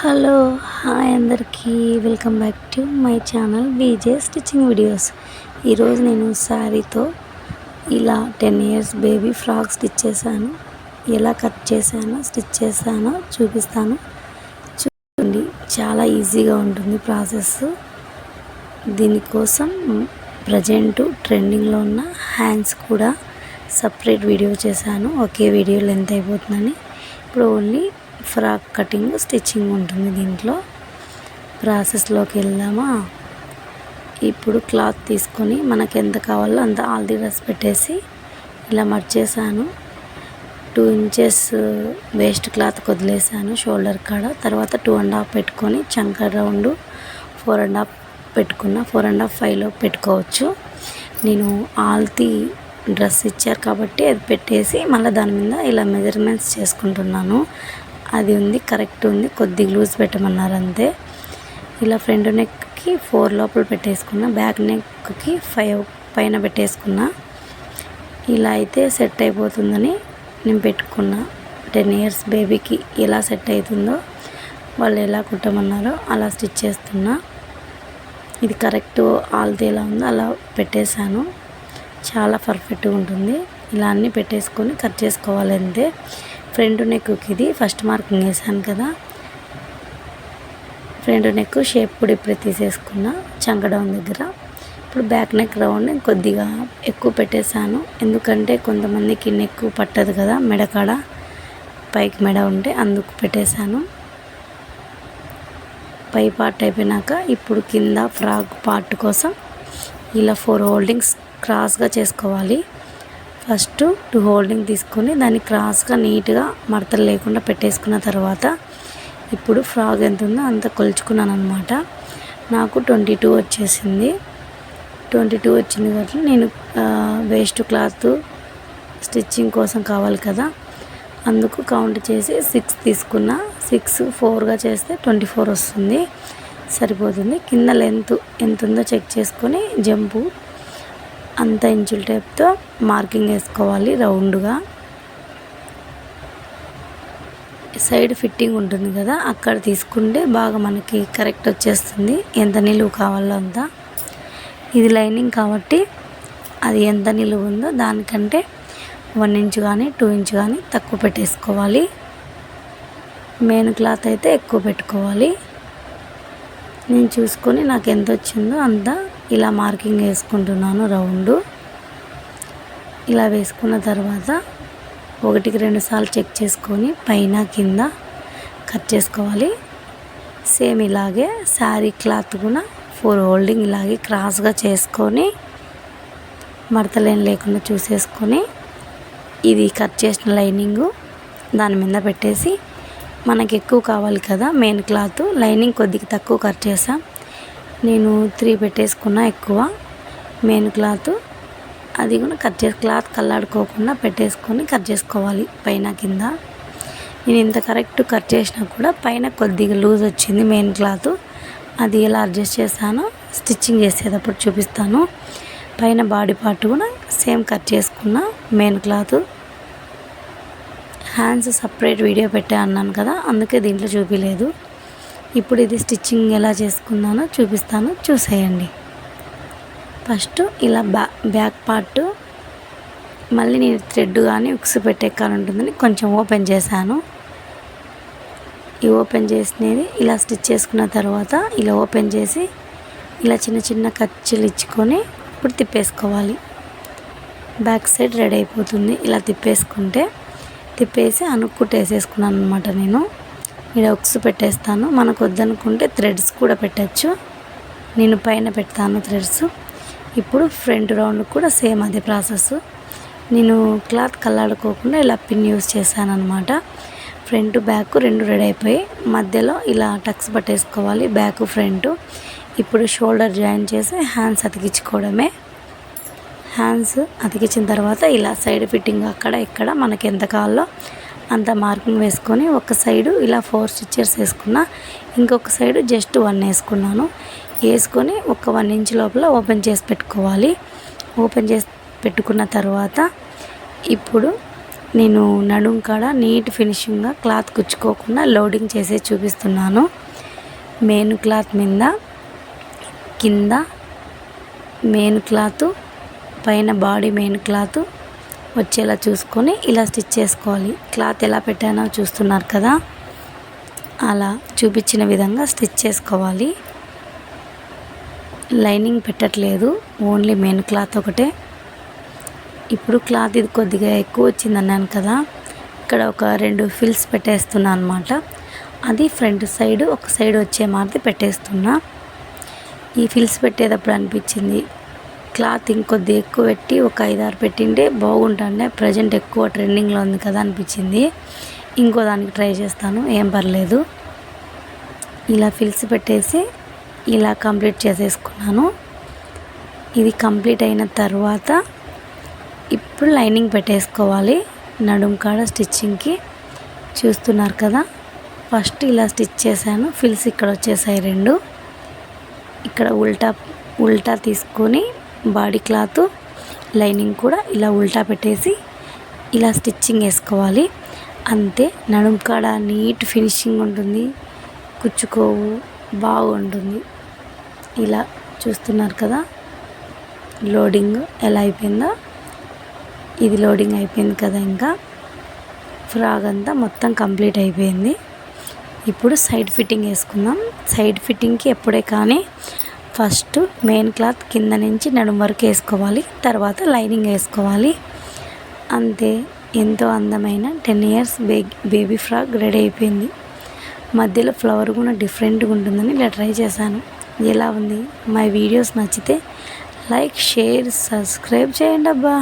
Hello hi అందరికీ. Welcome back to my channel BJ stitching videos. ఈరోజు నేను శారీతో ఇలా ten years baby frock stitch చేశాను. ఎలా కట్ చేశానో స్టిచ్ చేశానో చూపిస్తాను. చూడండి చాలా ఈజీగా ఉంటుంది ప్రాసెస్. దీనికోసం ప్రజెంట్ ట్రెండింగ్లో ఉన్న హ్యాండ్స్ కూడా సపరేట్ వీడియో చేశాను. ఒకే వీడియో లెంత్ అయిపోతుందని. ఇప్పుడు ఓన్లీ ఫ్రాక్ కటింగ్ స్టిచ్చింగ్ ఉంటుంది దీంట్లో. ప్రాసెస్లోకి వెళ్దామా? ఇప్పుడు క్లాత్ తీసుకొని మనకు ఎంత కావాలో అంత ఆల్ది డ్రెస్ పెట్టేసి ఇలా మర్చేసాను టూ ఇంచెస్ వేస్ట్ క్లాత్ వదిలేసాను షోల్డర్ కాడ. తర్వాత టూ అండ్ హాఫ్ పెట్టుకొని చంక రౌండ్ ఫోర్ అండ్ హాఫ్ పెట్టుకున్న ఫోర్ అండ్ హాఫ్ ఫైవ్లో పెట్టుకోవచ్చు. నేను ఆల్తీ డ్రెస్ ఇచ్చారు కాబట్టి అది పెట్టేసి మళ్ళీ దాని మీద ఇలా మెజర్మెంట్స్ చేసుకుంటున్నాను. అది ఉంది కరెక్ట్ ఉంది. కొద్దిగా లూజ్ పెట్టమన్నారు అంతే. ఇలా ఫ్రంట్ నెక్కి ఫోర్ లోపల పెట్టేసుకున్నా బ్యాక్ నెక్కి ఫైవ్ పైన పెట్టేసుకున్నా ఇలా అయితే సెట్ అయిపోతుందని నేను పెట్టుకున్నా. టెన్ ఇయర్స్ బేబీకి ఎలా సెట్ అవుతుందో వాళ్ళు ఎలా కుట్టమన్నారో అలా స్టిచ్ చేస్తున్నా. ఇది కరెక్ట్ ఆల్ది ఎలా ఉందో అలా పెట్టేశాను. చాలా పర్ఫెక్ట్గా ఉంటుంది. ఇలా అన్నీ పెట్టేసుకొని కట్ చేసుకోవాలి అంతే. ఫ్రంట్ నెక్కి ఇది ఫస్ట్ మార్కింగ్ వేసాను కదా. ఫ్రంట్ నెక్ షేప్ కూడా ఇప్పుడే తీసేసుకున్నా చంకడౌన్ దగ్గర. ఇప్పుడు బ్యాక్ నెక్ రౌండ్ కొద్దిగా ఎక్కువ పెట్టేశాను. ఎందుకంటే కొంతమందికి నెక్ పట్టదు కదా మెడకాడ. పైకి మెడ ఉంటే అందుకు పెట్టేశాను. పై పార్ట్ అయిపోయినాక ఇప్పుడు కింద ఫ్రాక్ పార్ట్ కోసం ఇలా ఫోర్ హోల్డింగ్స్ క్రాస్గా చేసుకోవాలి. ఫస్ట్ టూ హోల్డింగ్ తీసుకొని దాన్ని క్రాస్గా నీట్గా మడతలు లేకుండా పెట్టేసుకున్న తర్వాత ఇప్పుడు ఫ్రాగ్ ఎంత ఉందో అంత కొలుచుకున్నాను అనమాట నాకు ట్వంటీ టూ వచ్చేసింది. ట్వంటీ టూ వచ్చింది కాబట్టి నేను వేస్ట్ క్లాత్ స్టిచ్చింగ్ కోసం కావాలి కదా. అందుకు కౌంట్ చేసి సిక్స్ తీసుకున్న. సిక్స్ ఫోర్గా చేస్తే ట్వంటీ ఫోర్ వస్తుంది. సరిపోతుంది. కింద లెంత్ ఎంత ఉందో చెక్ చేసుకొని జంపు అంత ఇంచుల టేప్తో మార్కింగ్ వేసుకోవాలి రౌండ్గా. సైడ్ ఫిట్టింగ్ ఉంటుంది కదా అక్కడ తీసుకుంటే బాగా మనకి కరెక్ట్ వచ్చేస్తుంది. ఎంత నిలువు కావాలో అంత. ఇది లైనింగ్ కాబట్టి అది ఎంత నిలువు ఉందో దానికంటే వన్ ఇంచ్ కానీ టూ ఇంచ్ కానీ తక్కువ పెట్టేసుకోవాలి. మెయిన్ క్లాత్ అయితే ఎక్కువ పెట్టుకోవాలి. నేను చూసుకొని నాకు ఎంత వచ్చిందో అంత ఇలా మార్కింగ్ వేసుకుంటున్నాను రౌండ్. ఇలా వేసుకున్న తర్వాత ఒకటికి రెండు సార్లు చెక్ చేసుకొని పైన కింద కట్ చేసుకోవాలి. సేమ్ ఇలాగే శారీ క్లాత్ కూడా ఫోర్ హోల్డింగ్ ఇలాగే క్రాస్గా చేసుకొని మడతలేని లేకుండా చూసేసుకొని ఇది కట్ చేసిన లైనింగు దాని మీద పెట్టేసి మనకి ఎక్కువ కావాలి కదా మెయిన్ క్లాత్. లైనింగ్ కొద్దిగా తక్కువ కట్ చేసాం నేను త్రీ పెట్టేసుకున్నా ఎక్కువ మెయిన్ క్లాత్ అది కూడా కట్ చేసి క్లాత్ కల్లాడుకోకుండా పెట్టేసుకొని కట్ చేసుకోవాలి పైన కింద. నేను ఇంత కరెక్ట్ కట్ చేసినా కూడా పైన కొద్దిగా లూజ్ వచ్చింది మెయిన్ క్లాత్ అది ఎలా అడ్జస్ట్ చేశానో స్టిచ్చింగ్ చేసేటప్పుడు చూపిస్తాను. పైన బాడీ పార్ట్ కూడా సేమ్ కట్ చేసుకున్న main cloth hands separate video పెట్టా అన్నాను కదా అందుకే దీంట్లో చూపించలేదు ఇప్పుడు ఇది స్టిచ్చింగ్ ఎలా చేసుకున్నానో చూపిస్తాను. చూసేయండి. ఫస్ట్ ఇలా బ్యా బ్యాక్ పార్ట్ మళ్ళీ నేను థ్రెడ్ కానీ ఉక్స్ పెట్టెక్కాలి ఉంటుందని కొంచెం ఓపెన్ చేశాను. ఈ ఓపెన్ చేసినది ఇలా స్టిచ్ చేసుకున్న తర్వాత ఇలా ఓపెన్ చేసి ఇలా చిన్న చిన్న ఖర్చులు ఇచ్చుకొని ఇప్పుడు తిప్పేసుకోవాలి. బ్యాక్ సైడ్ రెడీ అయిపోతుంది. ఇలా తిప్పేసుకుంటే తిప్పేసి అనుకుంటేసేసుకున్నాను అనమాట నేను. ఇక్కడ ఒక్స్ పెట్టేస్తాను. మనకు వద్దనుకుంటే థ్రెడ్స్ కూడా పెట్టచ్చు. నేను పైన పెడతాను థ్రెడ్స్. ఇప్పుడు ఫ్రంట్ రౌండ్ కూడా సేమ్ అదే ప్రాసెస్. నేను క్లాత్ కల్లాడుకోకుండా ఇలా పిన్ యూస్ చేశాను అనమాట ఫ్రంట్ బ్యాక్ రెండు రెడీ అయిపోయి మధ్యలో ఇలా టక్స్ పట్టేసుకోవాలి బ్యాక్ ఫ్రంట్. ఇప్పుడు షోల్డర్ జాయిన్ చేసి హ్యాండ్స్ అతికించుకోవడమే. హ్యాండ్స్ అతికించిన తర్వాత ఇలా సైడ్ ఫిట్టింగ్ అక్కడ ఇక్కడ మనకి ఎంత కావాలో అంత మార్కింగ్ వేసుకొని ఒక సైడు ఇలా ఫోర్ స్టిచ్చెస్ వేసుకున్నా ఇంకొక సైడు జస్ట్ వన్ వేసుకున్నాను. వేసుకొని ఒక వన్ ఇంచ్ లోపల ఓపెన్ చేసి పెట్టుకోవాలి. ఓపెన్ చేసి పెట్టుకున్న తర్వాత ఇప్పుడు నేను నడుం కాడ నీట్ ఫినిషింగ్గా క్లాత్ కుచ్చుకోకుండా లోడింగ్ చేసే చూపిస్తున్నాను. మెయిన్ క్లాత్ మీద కింద మెయిన్ క్లాత్ పైన బాడీ మెయిన్ క్లాత్ వచ్చేలా చూసుకొని ఇలా స్టిచ్ చేసుకోవాలి. క్లాత్ ఎలా పెట్టానో చూస్తున్నారు కదా? అలా చూపించిన విధంగా స్టిచ్ చేసుకోవాలి. లైనింగ్ పెట్టట్లేదు. ఓన్లీ మెయిన్ క్లాత్ ఒకటే. ఇప్పుడు క్లాత్ ఇది కొద్దిగా ఎక్కువ వచ్చింది అన్నాను కదా. ఇక్కడ ఒక రెండు ఫిల్స్ పెట్టేస్తున్నా అనమాట అది ఫ్రంట్ సైడ్ ఒక సైడ్ వచ్చే మాదిరి పెట్టేస్తున్నా. ఈ ఫిల్స్ పెట్టేటప్పుడు అనిపించింది క్లాత్ ఇంకొద్ది ఎక్కువ పెట్టి ఒక ఐదారు పెట్టింటే బాగుంటుండే. ప్రజెంట్ ఎక్కువ ట్రెండింగ్లో ఉంది కదా అనిపించింది. ఇంకో దానికి ట్రై చేస్తాను. ఏం పర్లేదు. ఇలా ఫిల్స్ పెట్టేసి ఇలా కంప్లీట్ చేసేసుకున్నాను. ఇది కంప్లీట్ అయిన తర్వాత ఇప్పుడు లైనింగ్ పెట్టేసుకోవాలి. నడుం కాడ స్టిచ్చింగ్కి చూస్తున్నారు కదా. ఫస్ట్ ఇలా స్టిచ్ చేశాను. ఫిల్స్ ఇక్కడ వచ్చేసాయి రెండు. ఇక్కడ ఉల్టా ఉల్టా తీసుకొని బాడీ క్లాత్ లైనింగ్ కూడా ఇలా ఉల్టా పెట్టేసి ఇలా స్టిచ్చింగ్ వేసుకోవాలి. అంతే నడుము కాడ నీట్ ఫినిషింగ్ ఉంటుంది కుచ్చుకోవు బాగుంటుంది. ఇలా చూస్తున్నారు కదా లోడింగ్ ఎలా అయిపోయిందో. ఇది లోడింగ్ అయిపోయింది కదా ఇంకా. ఫ్రాగ్ అంతా మొత్తం కంప్లీట్ అయిపోయింది. ఇప్పుడు సైడ్ ఫిట్టింగ్ వేసుకుందాం. సైడ్ ఫిట్టింగ్కి ఎప్పుడే కానీ ఫస్ట్ మెయిన్ క్లాత్ కింద నుంచి నడుము వరకు వేసుకోవాలి తర్వాత లైనింగ్ వేసుకోవాలి. అంతే ఎంతో అందమైన టెన్ ఇయర్స్ బే బేబీ ఫ్రాక్ రెడీ అయిపోయింది. మధ్యలో ఫ్లవర్ కూడా డిఫరెంట్గా ఉంటుందని ఇలా ట్రై చేశాను. ఎలా ఉంది? మా వీడియోస్ నచ్చితే లైక్ షేర్ సబ్స్క్రైబ్ చేయండి అబ్బా.